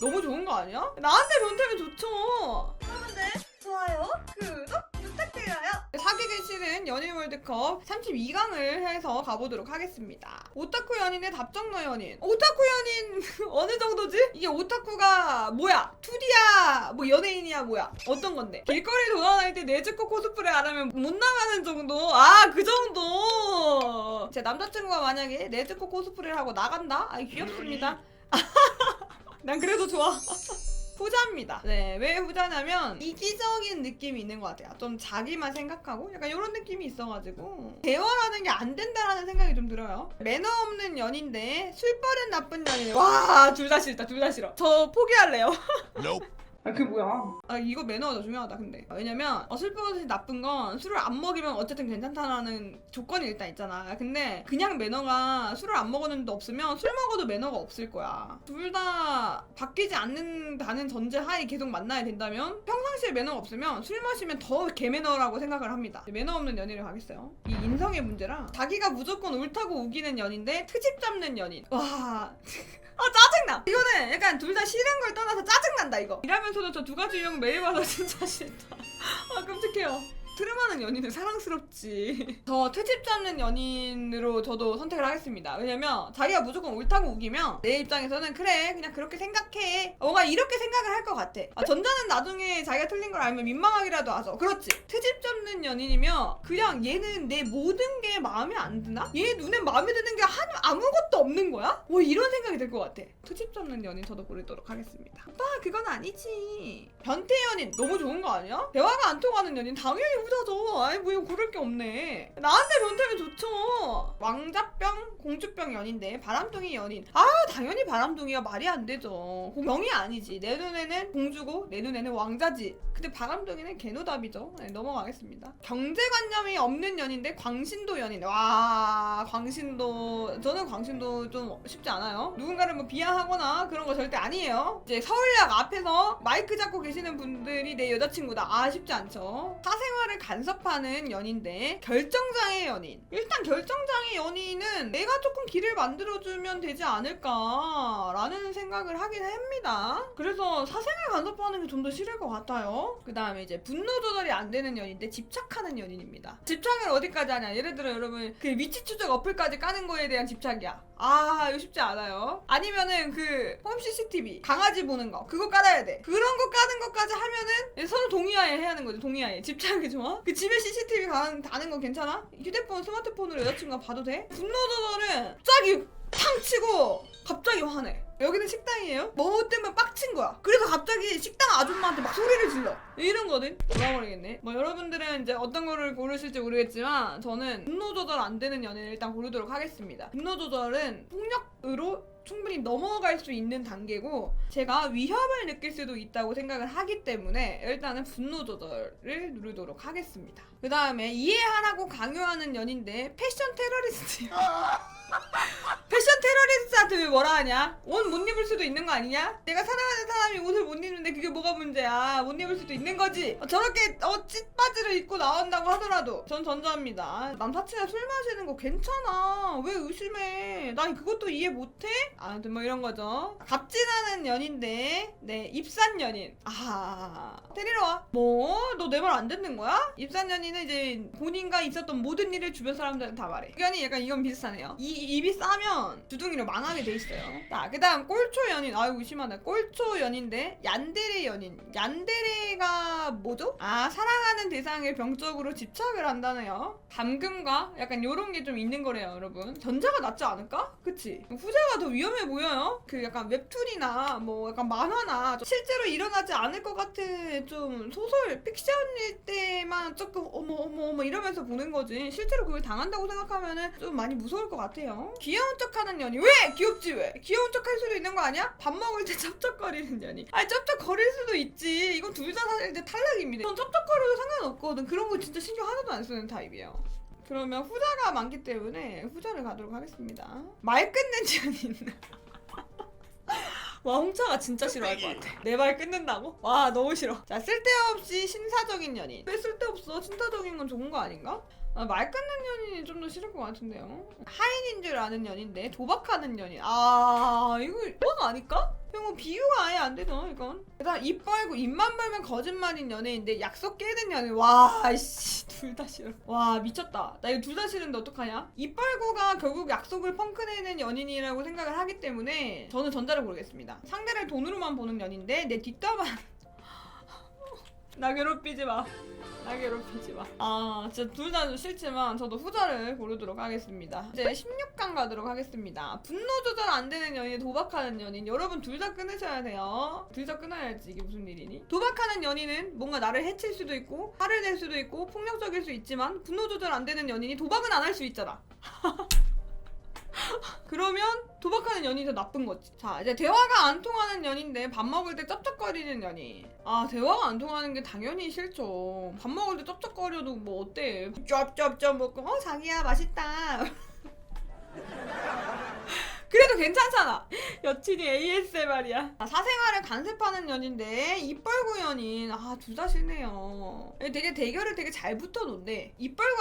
너무 좋은 거 아니야? 나한테 변태면 좋죠. 여러분들 좋아요, 구독 부탁드려요. 사귀기 싫은 연인 월드컵 32강을 해서 가보도록 하겠습니다. 오타쿠 연인의 답정너 연인. 오타쿠 연인 어느 정도지? 이게 오타쿠가 뭐야? 투디야? 뭐 연예인이야 뭐야? 어떤 건데? 길거리 돌아다닐 때 내즈코 코스프레 안 하면 못 나가는 정도? 아 그 정도! 제 남자친구가 만약에 내즈코 코스프레를 하고 나간다? 아 귀엽습니다. 난 그래도 좋아. 후자입니다. 네, 왜 후자냐면 이기적인 느낌이 있는 것 같아요. 좀 자기만 생각하고 약간 이런 느낌이 있어가지고 대화라는 게 안 된다라는 생각이 좀 들어요. 매너 없는 연인데 술 버릇 나쁜 연인. 와, 둘 다 싫다, 둘 다 싫어. 저 포기할래요. 아, 그 뭐야? 아, 이거 매너가 더 중요하다, 근데. 왜냐면, 어, 술 버릇이 나쁜 건 술을 안 먹이면 어쨌든 괜찮다라는 조건이 일단 있잖아. 근데 그냥 매너가 술을 안 먹었는데 없으면 술 먹어도 매너가 없을 거야. 둘 다 바뀌지 않는다는 전제 하에 계속 만나야 된다면 평상시에 매너가 없으면 술 마시면 더 개매너라고 생각을 합니다. 매너 없는 연인을 가겠어요. 이 인성의 문제라 자기가 무조건 옳다고 우기는 연인데 트집 잡는 연인. 와. 아 짜증나. 이거는 약간 둘 다 싫은 걸 떠나서 짜증난다 이거. 일하면서 도저두 가지 유형 매일 봐서 진짜 싫다. 아 끔찍해요. 트름하는 연인은 사랑스럽지. 저 트집 잡는 연인으로 저도 선택을 하겠습니다. 왜냐면 자기가 무조건 옳다고 우기면 내 입장에서는 그래 그냥 그렇게 생각해. 뭔가 이렇게 생각을 할 것 같아. 아, 전자는 나중에 자기가 틀린 걸 알면 민망하기라도 하죠. 그렇지. 트집 잡는 연인이면 그냥 얘는 내 모든 게 마음에 안 드나? 얘 눈에 마음에 드는 게 한, 아무것도 없는 거야? 뭐 이런 생각이 들 것 같아. 트집 잡는 연인 저도 고르도록 하겠습니다. 오빠 그건 아니지. 변태 연인 너무 좋은 거 아니야? 대화가 안 통하는 연인 당연히 후자죠. 아이 뭐 이거 고를 게 없네. 나한테 변태면 좋죠. 왕자병, 공주병 연인데 바람둥이 연인. 아 당연히 바람둥이가 말이 안 되죠. 병이 아니지. 내 눈에는 공주고 내 눈에는 왕자지. 근데 바람둥이는 개노답이죠. 네, 넘어가겠습니다. 경제관념이 없는 연인데 광신도 연인. 와 광신도 저는 광신도 좀 쉽지 않아요. 누군가를 뭐 비하하거나 그런 거 절대 아니에요. 이제 서울역 앞에서 마이크 잡고 계시는 분들이 내 여자친구다. 아 쉽지 않죠. 사생활을 간섭하는 연인데 결정장애 연인. 일단 결정장애 연인은 내가 조금 길을 만들어주면 되지 않을까라는 생각을 하긴 합니다. 그래서 사생활 간섭하는 게 좀 더 싫을 것 같아요. 그 다음에 이제 분노 조절이 안 되는 연인데 집착하는 연인입니다. 집착을 어디까지 하냐? 예를 들어 여러분 그 위치 추적 어플까지 까는 거에 대한 집착이야. 아 이거 쉽지 않아요. 아니면은 그 홈 CCTV 강아지 보는 거 그거 깔아야 돼. 그런 거 까는 것까지 하면은 서로 동의하에 해야 하는 거지. 동의하에 집착이 좋아? 그 집에 CCTV 가는 다는 거 괜찮아? 휴대폰 스마트폰으로 여자친구가 봐도 돼? 분노 조절은 갑자기 팡 치고 갑자기 화내. 여기는 식당이에요? 뭐 때문에 빡친 거야. 그래서 갑자기 식당 아줌마한테 막 소리를 질러. 이런 거든. 돌아버리겠네. 뭐 여러분들은 이제 어떤 거를 고르실지 모르겠지만 저는 분노 조절 안 되는 연애를 일단 고르도록 하겠습니다. 분노 조절은 폭력으로 충분히 넘어갈 수 있는 단계고 제가 위협을 느낄 수도 있다고 생각을 하기 때문에 일단은 분노 조절을 누르도록 하겠습니다. 그 다음에 이해하라고 강요하는 연인데 패션 테러리스트. 패션 테러리스트한테 왜 뭐라 하냐? 옷 못 입을 수도 있는 거 아니냐? 내가 사랑하는 사람이 옷을 못 입는데 그게 뭐가 문제야? 못 입을 수도 있는 거지. 어, 저렇게 어 찢바지를 입고 나온다고 하더라도 전 전자입니다. 남사친이랑 술 마시는 거 괜찮아. 왜 의심해? 난 그것도 이해 못해? 아무튼 뭐 이런 거죠. 갑진하는 연인데 네 입산 연인. 아 데리러 와. 뭐? 너 내 말 안 듣는 거야? 입산 연인 은 이제 본인과 있었던 모든 일을 주변 사람들한테 다 말해. 의견이 약간 이건 비슷하네요. 이 입이 싸면 주둥이를 망하게 돼 있어요. 자, 그다음 꼴초 연인. 아이고 심하네. 꼴초 연인데 얀데레 연인. 얀데레가 뭐죠? 아 사랑하는 대상에 병적으로 집착을 한다네요. 감금과 약간 요런 게 좀 있는 거래요, 여러분. 전자가 낫지 않을까? 그치? 후자가 더 위험해 보여요. 그 약간 웹툰이나 뭐 약간 만화나 실제로 일어나지 않을 것 같은 좀 소설 픽션일 때만 조금 어머 어머 어머 이러면서 보는 거지. 실제로 그걸 당한다고 생각하면은 좀 많이 무서울 것 같아요. 귀여운 척하는 연인 왜 귀엽지 왜? 귀여운 척 할 수도 있는 거 아니야? 밥 먹을 때 쩝쩝거리는 연인. 아니 쩝쩝거릴 수도 있지. 이건 둘 다 사실 이제 탈락입니다. 전 쩝쩝거려도 상관없거든. 그런 거 진짜 신경 하나도 안 쓰는 타입이에요. 그러면 후자가 많기 때문에 후자를 가도록 하겠습니다. 말 끊는 연인. 와 홍차가 진짜 싫어할 것 같아. 내 말 끊는다고? 와 너무 싫어. 자 쓸데없이 신사적인 연인. 왜 쓸데없어? 신사적인 건 좋은 거 아닌가? 아, 말 끊는 연인이 좀 더 싫을 것 같은데요. 하인인 줄 아는 연인데 도박하는 연인. 아 이거 도박 아닐까? 이거 비유가 아예 안 되죠 이건. 일단 입 벌고 입만 벌면 거짓말인 연애인데 약속 깨는 연애. 와씨 둘 다 싫어. 와 미쳤다. 나 이거 둘 다 싫은데 어떡하냐? 입 벌고가 결국 약속을 펑크내는 연인이라고 생각을 하기 때문에 저는 전자를 고르겠습니다. 상대를 돈으로만 보는 연인데 내 뒷담화. 나 괴롭히지 마. 나 괴롭히지 마. 아, 진짜 둘 다 싫지만 저도 후자를 고르도록 하겠습니다. 이제 16강 가도록 하겠습니다. 분노 조절 안 되는 연인, 도박하는 연인. 여러분 둘 다 끊으셔야 돼요. 둘 다 끊어야지 이게 무슨 일이니? 도박하는 연인은 뭔가 나를 해칠 수도 있고 화를 낼 수도 있고 폭력적일 수 있지만 분노 조절 안 되는 연인이 도박은 안 할 수 있잖아. 그러면 도박하는 연인이 더 나쁜 거지. 자, 이제 대화가 안 통하는 연인데 밥 먹을 때 쩝쩝거리는 연인. 아, 대화가 안 통하는 게 당연히 싫죠. 밥 먹을 때 쩝쩝거려도 뭐 어때? 쩝쩝쩝 먹고 어 자기야 맛있다. 괜찮잖아. 여친이 ASMR이야. 아, 사생활을 간섭하는 연인데 입 벌고 연인. 아, 둘 다 싫네요. 되게 대결을 되게 잘 붙어놓는데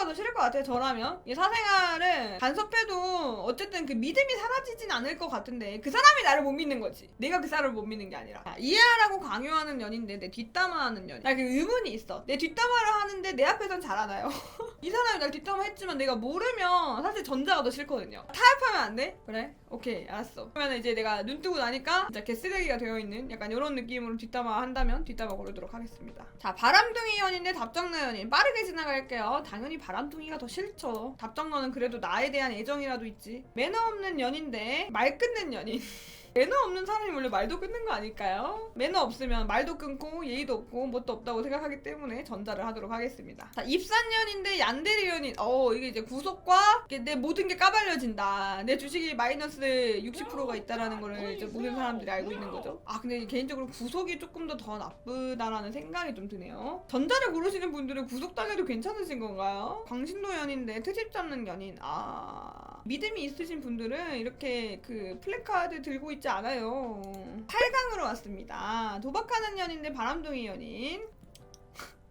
더 싫을 것 같아요. 저라면. 이 사생활을 간섭해도 어쨌든 그 믿음이 사라지진 않을 것 같은데 그 사람이 나를 못 믿는 거지. 내가 그 사람을 못 믿는 게 아니라. 아, 이해하라고 강요하는 연인데 내 뒷담화하는 연인. 나그 의문이 있어. 내 뒷담화를 하는데 내 앞에선 잘하나요? 이 사람이 날 뒷담화 했지만 내가 모르면 사실 전자가 더 싫거든요. 타협하면 안 돼? 그래? 오케이 알았어. 그러면 이제 내가 눈 뜨고 나니까 진짜 개쓰레기가 되어 있는 약간 이런 느낌으로 뒷담화 한다면 뒷담화 고르도록 하겠습니다. 자 바람둥이 연인데 답정너 연인 빠르게 지나갈게요. 당연히 바람둥이가 더 싫죠. 답정너는 그래도 나에 대한 애정이라도 있지. 매너 없는 연인데 말 끊는 연인. 매너 없는 사람이 원래 말도 끊는 거 아닐까요? 매너 없으면 말도 끊고 예의도 없고 뭣도 없다고 생각하기 때문에 전자를 하도록 하겠습니다. 자, 입산년인데 얀데리 연인. 어, 이게 이제 구속과 내 모든 게 까발려진다. 내 주식이 마이너스 60%가 있다라는 거를 이제 모든 사람들이 알고 있는 거죠. 아, 근데 개인적으로 구속이 조금 더 더 나쁘다라는 생각이 좀 드네요. 전자를 고르시는 분들은 구속당해도 괜찮으신 건가요? 광신도 연인데 트집 잡는 연인. 아, 믿음이 있으신 분들은 이렇게 그 플래카드 들고 있지 않아요. 8강으로 왔습니다. 도박하는 연인데 바람둥이 연인.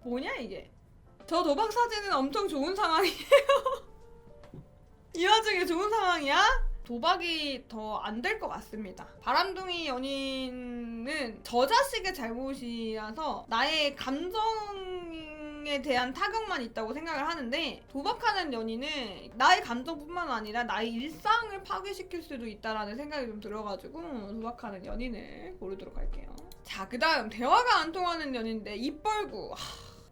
뭐냐 이게? 저 도박 사진은 엄청 좋은 상황이에요. 이 와중에 좋은 상황이야? 도박이 더 안 될 것 같습니다. 바람둥이 연인은 저 자식의 잘못이라서 나의 감정 에 대한 타격만 있다고 생각을 하는데 도박하는 연인은 나의 감정뿐만 아니라 나의 일상을 파괴시킬 수도 있다라는 생각이 좀 들어가지고 도박하는 연인을 고르도록 할게요. 자, 그 다음 대화가 안 통하는 연인데 입 벌고.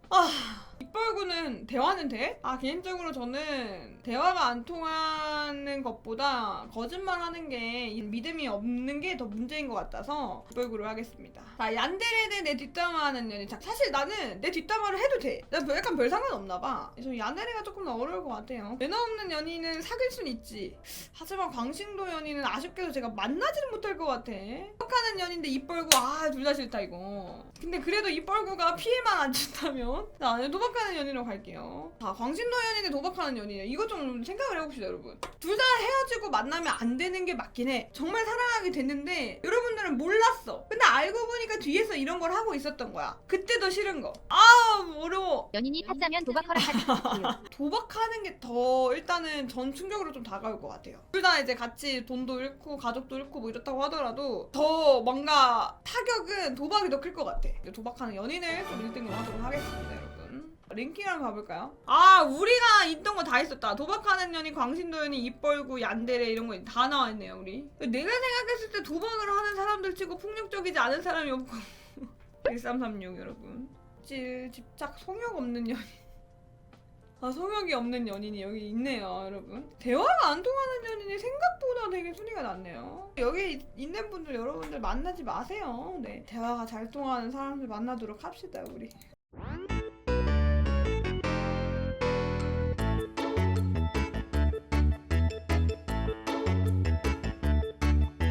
아, 입벌구는 대화는 돼? 아 개인적으로 저는 대화가 안 통하는 것보다 거짓말하는 게 믿음이 없는 게 더 문제인 것 같아서 입벌구를 하겠습니다. 자 얀데레데 내 뒷담화하는 연인. 자 사실 나는 내 뒷담화를 해도 돼. 나 별- 약간 별 상관 없나 봐. 그래서 얀데레가 조금 더 어려울 것 같아요. 매너 없는 연인은 사귈 순 있지. 하지만 광신도 연인은 아쉽게도 제가 만나지는 못할 것 같아. 떡하는 연인데 입벌구 아 둘 다 싫다 이거. 근데 그래도 입벌구가 피해만 안 준다면 나는 도 박하는 연인으로 갈게요. 자, 광신도 연인데 도박하는 연인이야. 이거 좀 생각을 해봅시다, 여러분. 둘 다 헤어지고 만나면 안 되는 게 맞긴 해. 정말 사랑하게 됐는데 여러분들은 몰랐어. 근데 알고 보니까 뒤에서 이런 걸 하고 있었던 거야. 그때 더 싫은 거. 아, 어려워. 연인이 탔다면 도박하라 하지. 도박하는 게 더 일단은 전 충격으로 좀 다가올 것 같아요. 둘 다 이제 같이 돈도 잃고 가족도 잃고 뭐 이렇다고 하더라도 더 뭔가 타격은 도박이 더 클 것 같아. 도박하는 연인을 좀 1등으로 하도록 하겠습니다, 여러분. 랭킹 한번 가볼까요? 아, 우리가 있던 거 다 있었다. 도박하는 연인, 광신도 연인, 입벌구, 얀데레 이런 거 다 나와 있네요, 우리. 내가 생각했을 때 도박을 하는 사람들 치고 폭력적이지 않은 사람이 없고. 1336 여러분. 질, 집착, 성욕 없는 연인. 아 성욕이 없는 연인이 여기 있네요 여러분 대화가 안 통하는 연인이 생각보다 되게 순위가 낮네요 여기 이- 있는 분들 여러분들 만나지 마세요 네 대화가 잘 통하는 사람들 만나도록 합시다 우리